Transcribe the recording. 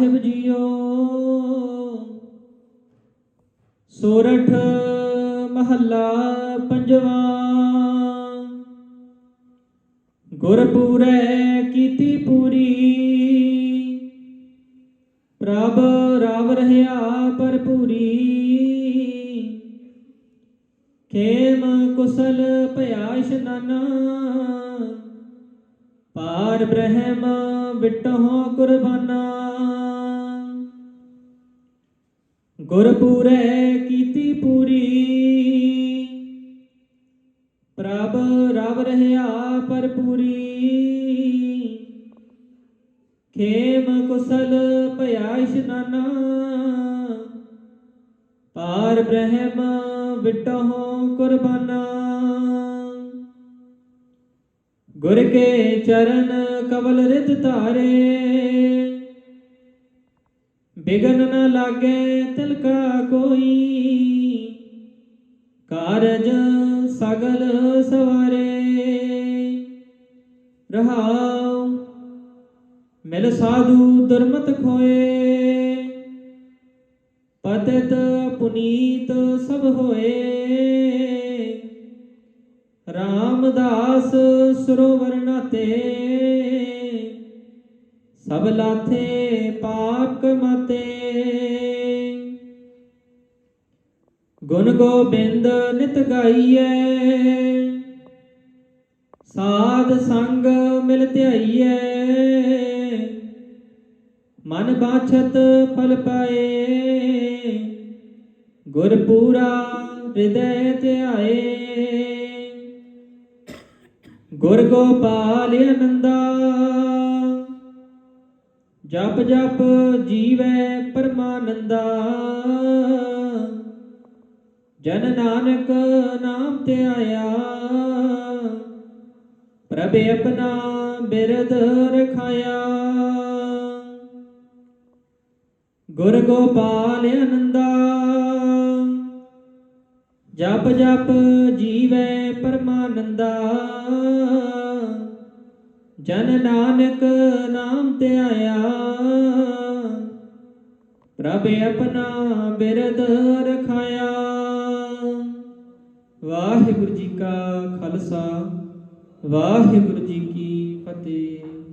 ਸਾਹਿਬ JIO. ਸੋਰਠ ਮਹੱਲਾ ਪੰਜਵਾ। ਗੁਰਪੂਰੈ ਕੀਤੀ ਪੂਰੀ। ਪ੍ਰਭ ਰਾਵ ਰਹਿਆ ਭਰਪੂਰੀ ਖੇਮ ਕੁਸਲ ਭਇਆ ਇਸ਼ਨਾਨਾ। ਪਾਰ ਬ੍ਰਹਮ ਵਿਟਹੁ ਕੁਰਬਾਨਾ। ਗੁਰਪੂਰੈ ਕੀਤੀ ਪੂਰੀ। ਪ੍ਰਭ ਰਵ ਰਹਿਆ ਪਰਪੂਰੀ ਖੇਮ ਕੁਸਲ ਭਇਆ ਇਸ਼ਨਾਨਾ ਪਾਰ ਬ੍ਰਹਮ ਵਿਟਹੁ ਕੁਰਬਾਨਾ। ਗੁਰ ਕੇ ਚਰਨ ਕਵਲ ਰਿਤ ਧਾਰੇ। ਬਿਗਨ ਨਾ ਲਾਗੇ ਤਿਲਕਾ ਕੋਈ। ਕਾਰਜ ਸਗਲ ਸਵਾਰੇ। ਰਹਾਉ ਮਿਲ ਸਾਧੂ ਦੁਰਮਤ ਖੋਏ। ਪਤਿਤ ਪੁਨੀਤ ਸਭ ਹੋਏ। ਰਾਮਦਾਸ ਸਰੋਵਰ ਨਾਤੇ। ਸਭ ਲਾਥੇ ਪਾਕ ਕਮਾਤੇ। ਗੁਣ ਗੋਬਿੰਦ ਨਿਤ ਗਾਈਐ। ਸਾਧ ਸੰਗ ਮਿਲ ਧਿਆਈਐ। ਮਨ ਬਾਛਤ ਫਲ ਪਾਏ। ਗੁਰ ਪੂਰਾ ਹਿਰਦੈ ਧਿਆਏ। ਗੁਰ ਗੋਪਾਲ ਅਨੰਦਾ। ਜਪ ਜਪ ਜੀਵੈ ਪਰਮਾਨੰਦਾ। ਜਨ ਨਾਨਕ ਨਾਮ ਤੇ ਆਇਆ। ਪ੍ਰਭ ਆਪਣਾ ਬਿਰਦ ਰਖਾਇਆ। ਗੁਰ ਗੋਪਾਲ ਅਨੰਦਾ ਜਪ ਜਪ ਜੀਵੈ ਪਰਮਾਨੰਦਾ। ਜਨ ਨਾਨਕ ਨਾਮ ਤੇ ਆਇਆ। ਪ੍ਰਭ ਆਪਣਾ ਬਿਰਦ ਰਖਾਇਆ। ਵਾਹਿਗੁਰੂ ਜੀ ਕਾ ਖਾਲਸਾ ਵਾਹਿਗੁਰੂ ਜੀ ਕੀ ਫਤਿਹ।